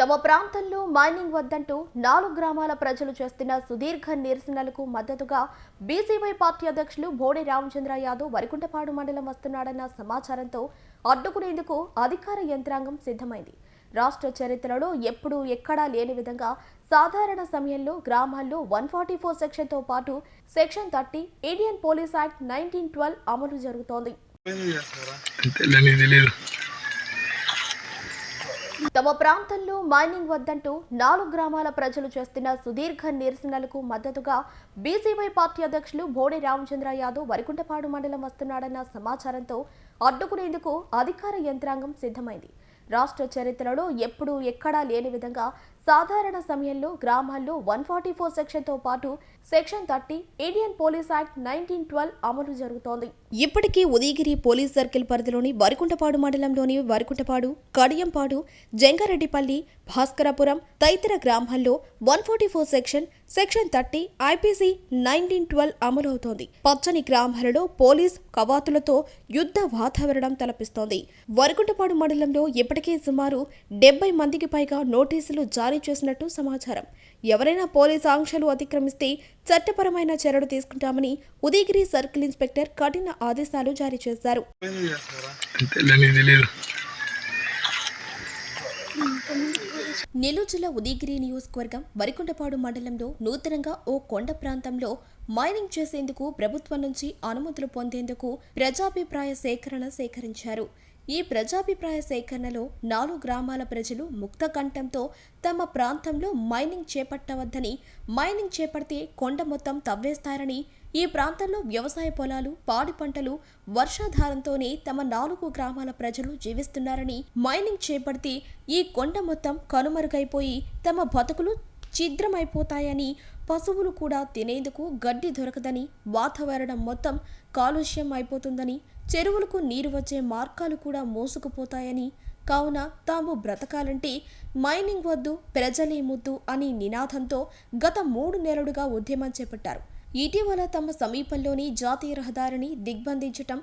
తమ ప్రాంతంలో మైనింగ్ వద్దంటూ నాలుగు గ్రామాల ప్రజలు చేస్తున్న సుదీర్ఘ నిరసనలకు మద్దతుగా బీసీవై పార్టీ అధ్యక్షులు బోడే రామచంద్ర యాదవ్ వరికుంటపాడు మండలం వస్తున్నాడన్న సమాచారంతో అడ్డుకునేందుకు అధికార యంత్రాంగం సిద్ధమైంది. రాష్ట్ర చరిత్రలో ఎప్పుడూ ఎక్కడా లేని విధంగా సాధారణ సమయంలో గ్రామాల్లో వన్ ఫార్టీ ఫోర్ సెక్షన్తో పాటు section thirty Indian police act nineteen twelve అమలు జరుగుతోంది. తమ ప్రాంతంలో మైనింగ్ వద్దంటూ నాలుగు గ్రామాల ప్రజలు చేస్తున్న సుదీర్ఘ నిరసనలకు మద్దతుగా బీసీవై పార్టీ అధ్యక్షులు బోడి రామచంద్ర యాదవ్ వరికుంటపాడు మండలం వస్తున్నాడన్న సమాచారంతో అడ్డుకునేందుకు అధికార యంత్రాంగం సిద్ధమైంది. రాష్ట్ర చరిత్రలో ఎప్పుడూ ఎక్కడా లేని విధంగా సాధారణ సమయంలో గ్రామాల్లో వన్ ఫార్టీ ఫోర్ సెక్షన్తో పాటు section thirty Indian police act nineteen twelve అమలు జరుగుతోంది. ఇప్పటికీ ఉదయగిరి పోలీస్ సర్కిల్ పరిధిలోని వరికుంటపాడు మండలంలోని వరికుంటపాడు కడియంపాడు జంగారెడ్డిపల్లి భాస్కరపురం తదితర గ్రామాల్లో one forty four section section thirty IPC nineteen twelve అమలవుతోంది. పచ్చని గ్రామాలలో పోలీస్ కవాతులతో యుద్ధ వాతావరణం తలపిస్తోంది. వరికుంటపాడు మండలంలో ఇప్పటికే సుమారు డెబ్బై మందికి పైగా నోటీసులు జారీ చేసినట్టు సమాచారం. ఎవరైనా పోలీస్ ఆంక్షలు అతిక్రమిస్తే చట్టపరమైన చర్యలు తీసుకుంటామని ఉదయగిరి సర్కిల్ ఇన్స్పెక్టర్ కఠిన ఆదేశాలు జారీ చేశారు. నెల్లూరు జిల్లా ఉదయగిరి నియోజకవర్గం వరికొండపాడు మండలంలో నూతనంగా ఓ కొండ ప్రాంతంలో మైనింగ్ చేసేందుకు ప్రభుత్వం నుంచి అనుమతులు పొందేందుకు ప్రజాభిప్రాయ సేకరణ సేకరించారు. ఈ ప్రజాభిప్రాయ సేకరణలో నాలుగు గ్రామాల ప్రజలు ముక్త కంఠంతో తమ ప్రాంతంలో మైనింగ్ చేపట్టవద్దని మైనింగ్ చేపడితే కొండ మొత్తం తవ్వేస్తారని ఈ ప్రాంతంలో వ్యవసాయ పొలాలు పాడి పంటలు వర్షాధారంతోనే తమ నాలుగు గ్రామాల ప్రజలు జీవిస్తున్నారని మైనింగ్ చేపడితే ఈ కొండ మొత్తం కనుమరుగైపోయి తమ బతుకులు ఛిద్రమైపోతాయని పశువులు కూడా తినేందుకు గడ్డి దొరకదని వాతావరణం మొత్తం కాలుష్యం అయిపోతుందని చెరువులకు నీరు వచ్చే మార్గాలు కూడా మోసుకుపోతాయని కావున తాము బ్రతకాలంటే మైనింగ్ వద్దు ప్రజలే ముద్దు అని నినాదంతో గత మూడు నెలలుగా ఉద్యమం చేపట్టారు. ఇటీవల తమ సమీపంలోని జాతీయ రహదారిని దిగ్బంధించటం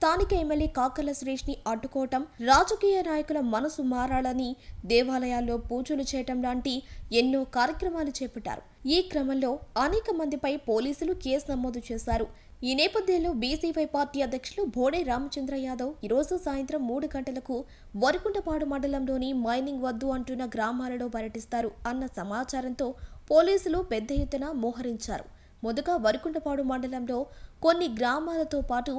స్థానిక ఎమ్మెల్యే కాకల సురేష్ని అడ్డుకోవటం రాజకీయ నాయకుల మనసు మారాలని దేవాలయాల్లో పూజలు చేయటం లాంటి ఎన్నో కార్యక్రమాలు చేపట్టారు. ఈ క్రమంలో అనేక మందిపై పోలీసులు కేసు నమోదు చేశారు. ఈ నేపథ్యంలో బీసీవై పార్టీ అధ్యక్షులు బోడే రామచంద్ర యాదవ్ ఈరోజు సాయంత్రం మూడు గంటలకు వరకుంటపాడు మండలంలోని మైనింగ్ వద్దు అంటున్న గ్రామాలలో పర్యటిస్తారు అన్న సమాచారంతో పోలీసులు పెద్ద ఎత్తున మోహరించారు. మొదట వరకుంటపాడు మండలంలో కొన్ని గ్రామాలతో పాటు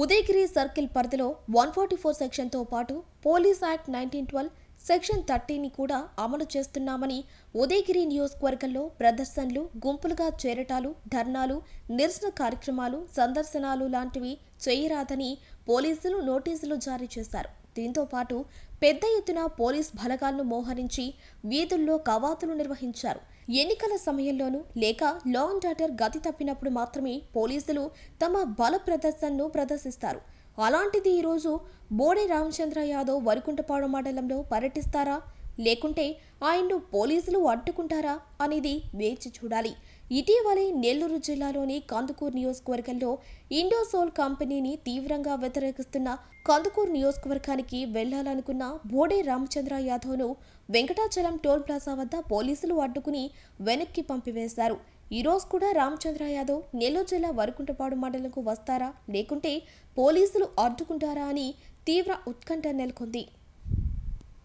ఉదయగిరి సర్కిల్ పరిధిలో వన్ ఫార్టీ ఫోర్ సెక్షన్తో పాటు police act nineteen twelve section థర్టీని కూడా అమలు చేస్తున్నామని ఉదయగిరి నియోజకవర్గంలో ప్రదర్శనలు గుంపులుగా చేరటాలు ధర్నాలు నిరసన కార్యక్రమాలు సందర్శనాలు లాంటివి చేయరాదని పోలీసులు నోటీసులు జారీ చేశారు. దీంతో పాటు పెద్ద ఎత్తున పోలీస్ బలగాలను మోహరించి వీధుల్లో కవాతులు నిర్వహించారు. ఎన్నికల సమయంలోనూ లేక లా అండ్ ఆర్డర్ గతి తప్పినప్పుడు మాత్రమే పోలీసులు తమ బల ప్రదర్శనను ప్రదర్శిస్తారు. అలాంటిది ఈరోజు బోడే రామచంద్ర యాదవ్ వరికుంటపాడు మండలంలో పర్యటిస్తారా? లేకుంటే ఆయన్ను పోలీసులు అడ్డుకుంటారా? అనేది వేచి చూడాలి. ఇటీవలే నెల్లూరు జిల్లాలోని కందుకూరు నియోజకవర్గంలో ఇండోసోల్ కంపెనీని తీవ్రంగా వ్యతిరేకిస్తున్న కందుకూరు నియోజకవర్గానికి వెళ్ళాలనుకున్న బోడే రామచంద్ర యాదవ్ను వెంకటాచలం టోల్ ప్లాజా వద్ద పోలీసులు అడ్డుకుని వెనక్కి పంపివేశారు. ఈ రోజు కూడా రామచంద్ర యాదవ్ నెల్లూరు జిల్లా వరకుంటపాడు మండలంకు వస్తారా? లేకుంటే పోలీసులు అడ్డుకుంటారా అని తీవ్ర ఉత్కంఠ నెలకొంది.